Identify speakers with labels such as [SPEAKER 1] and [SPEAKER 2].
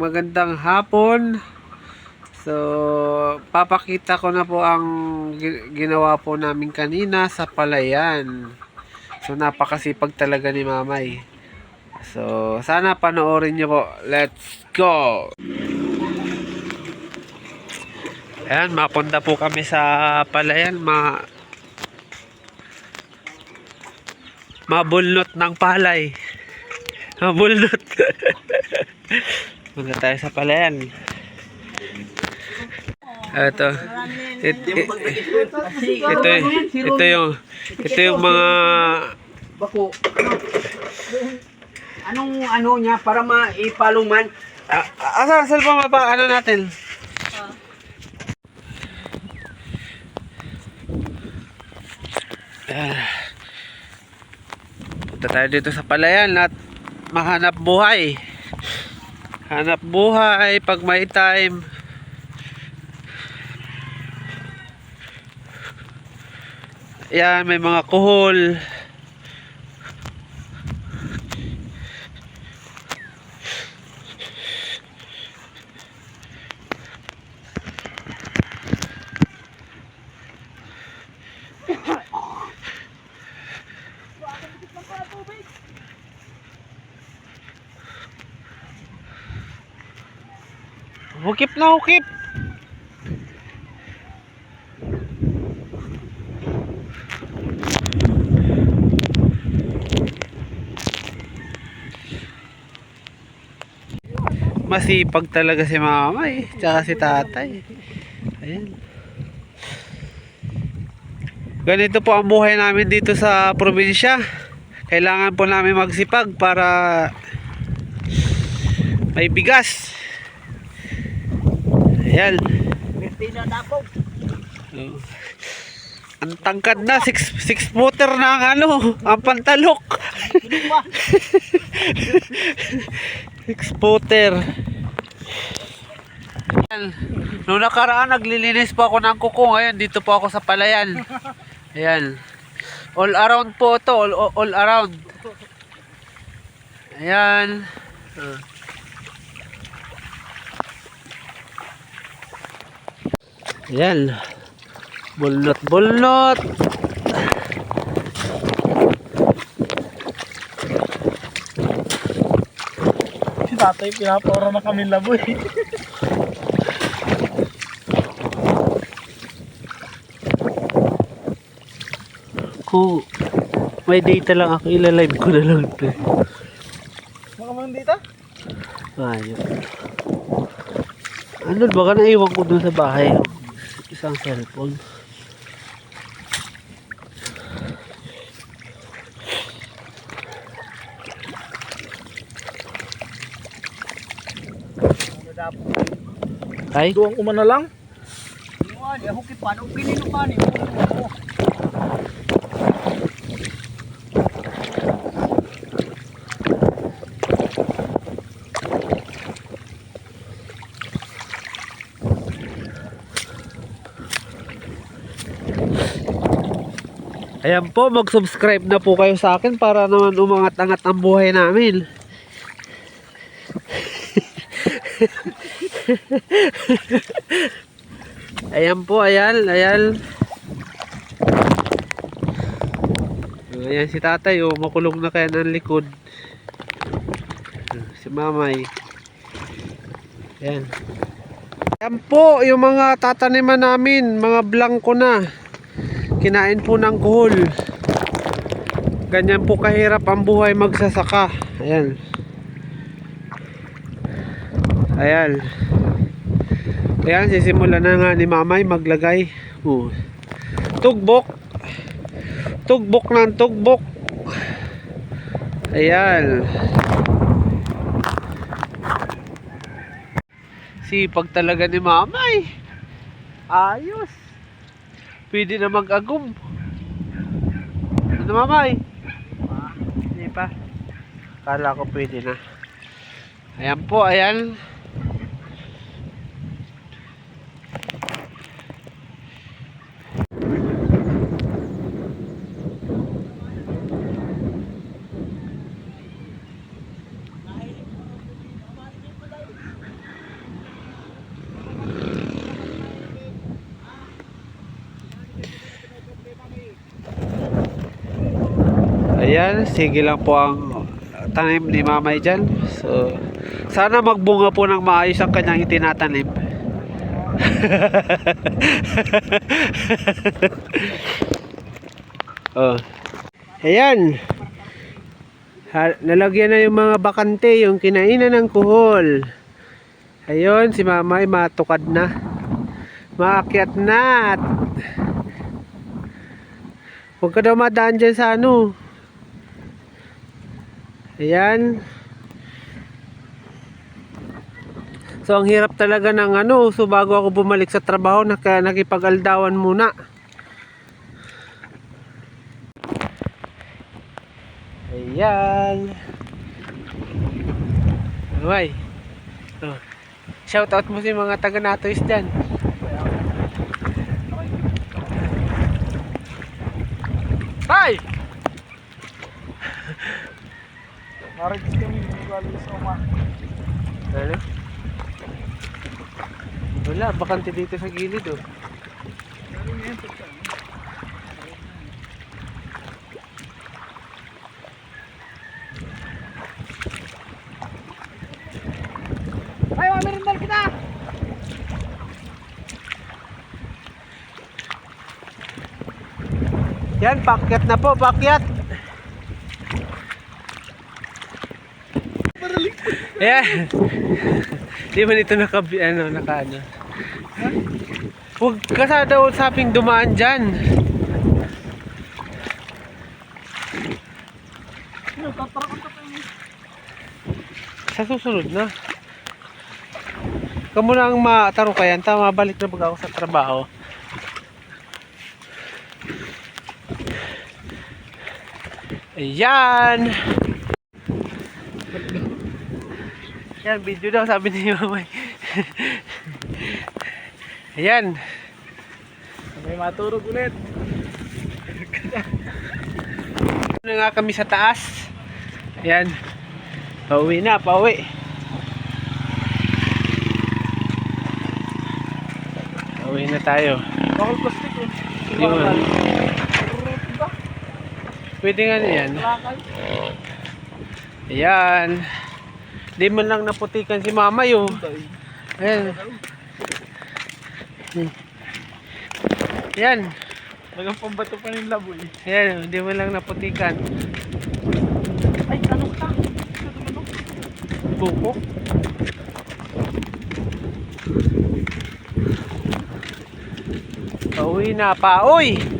[SPEAKER 1] Magandang hapon. So, papakita ko na po ang gi- ginawa po namin kanina sa palayan. So, napakasipag talaga ni Mamay. So, sana panoorin niyo po. Let's go! Ayan, mapunta po kami sa palayan. Ma mabulnot ng palay. Mabulnot. Punta tayo sa palayan. Ito. It, it, ito, ito yung ito yung mga
[SPEAKER 2] Bako. Anong ano niya para maipaluman?
[SPEAKER 1] ah, asa saan pa mapa ano natin? Ah. Punta tayo dito sa palayan at mahanap buhay. Hanap buhay pag may time. Yan, may mga kuhol. Hukip na hukip. Masipag talaga si mama eh. Tsaka si tatay. Ayan. Ganito po ang buhay namin dito sa probinsya. Kailangan po namin magsipag para may bigas. Ayan. Oh. Ang tangkad na, 6 six footer na ang ano, ang pantalok.
[SPEAKER 2] Hindi pa.
[SPEAKER 1] 6 footer. Ayan. Noong nakaraan, naglilinis po ako ng kuko. Ngayon, dito po ako sa palayan. Ayan. All around po ito. All, all, around. Ayan. Ah. Ayan. Bulnot, bulnot.
[SPEAKER 3] Si tatay, pinaporo na kami laboy.
[SPEAKER 1] Kung may data lang ako, ilalive ko na lang ito.
[SPEAKER 3] Mga mga dito?
[SPEAKER 1] Ayun. Ano, baka naiwan ko dun sa bahay. yung Isang cellphone. Ay,
[SPEAKER 3] Duwang umana lang.
[SPEAKER 2] Iwan, eh, hukit pa. Anong pininuman eh.
[SPEAKER 1] Ayan po, mag-subscribe na po kayo sa akin para naman umangat-angat ang buhay namin. ayan po, ayan, ayan. Ayan si tatay, oh, makulong na kaya ng likod. Si mamay. Ayan. Ayan po, yung mga tataniman namin, mga blanco na. Kinain po ng kuhol. Ganyan po kahirap ang buhay magsasaka. Ayan. Ayan. Ayan, sisimula na nga ni mamay maglagay. Oh. Tugbok. Tugbok ng tugbok. Ayan. Sipag talaga ni mamay. Ayos. Pwede na mag-agum. Ano mamay? Hindi pa. Kala ko pwede na. Ayan po, ayan. Ayan, sige lang po ang tanim ni Mamay dyan. So, sana magbunga po ng maayos ang kanyang itinatanim. oh. Ayan. Nalagyan na yung mga bakante, yung kinainan ng kuhol. Ayun, si Mamay matukad na. Maakyat na. Huwag ka daw madaan dyan sa ano. Ayan. So, ang hirap talaga ng ano. So, bago ako bumalik sa trabaho, naka, nakipag-aldawan muna. Ayan. Uy. Oh. Shout out mo sa mga taga Natois dyan. Ay!
[SPEAKER 3] Narigis kami, alam sa uma.
[SPEAKER 1] Ano? Wala, bakante dito sa gilid oh.
[SPEAKER 3] Ay, mamerindal kita!
[SPEAKER 1] Yan, pakyat na po, pakyat. Ayan. Di man ito naka, ano, naka, ano. Huwag ka sa daw saping dumaan dyan. Sa susunod na. Kamu na ang mataro ka tama, balik na pag ako sa trabaho. Ayan! Yan, video daw, sabi ni Mamay. Ayan.
[SPEAKER 3] May maturog ulit.
[SPEAKER 1] Na nga kami sa taas. Ayan. Pauwi na, pauwi. Pauwi na tayo.
[SPEAKER 3] Bakal plastic eh.
[SPEAKER 1] Yun. Pwede nga na yan.
[SPEAKER 3] Bakal.
[SPEAKER 1] Ayan. Di man lang naputikan si mama yun. Ayan. Ayan.
[SPEAKER 3] Nagang pambato pa ng laboy.
[SPEAKER 1] Ayan. Di man lang naputikan.
[SPEAKER 3] Ay, ano ka?
[SPEAKER 1] Buko. Pauwi na pa. Uy!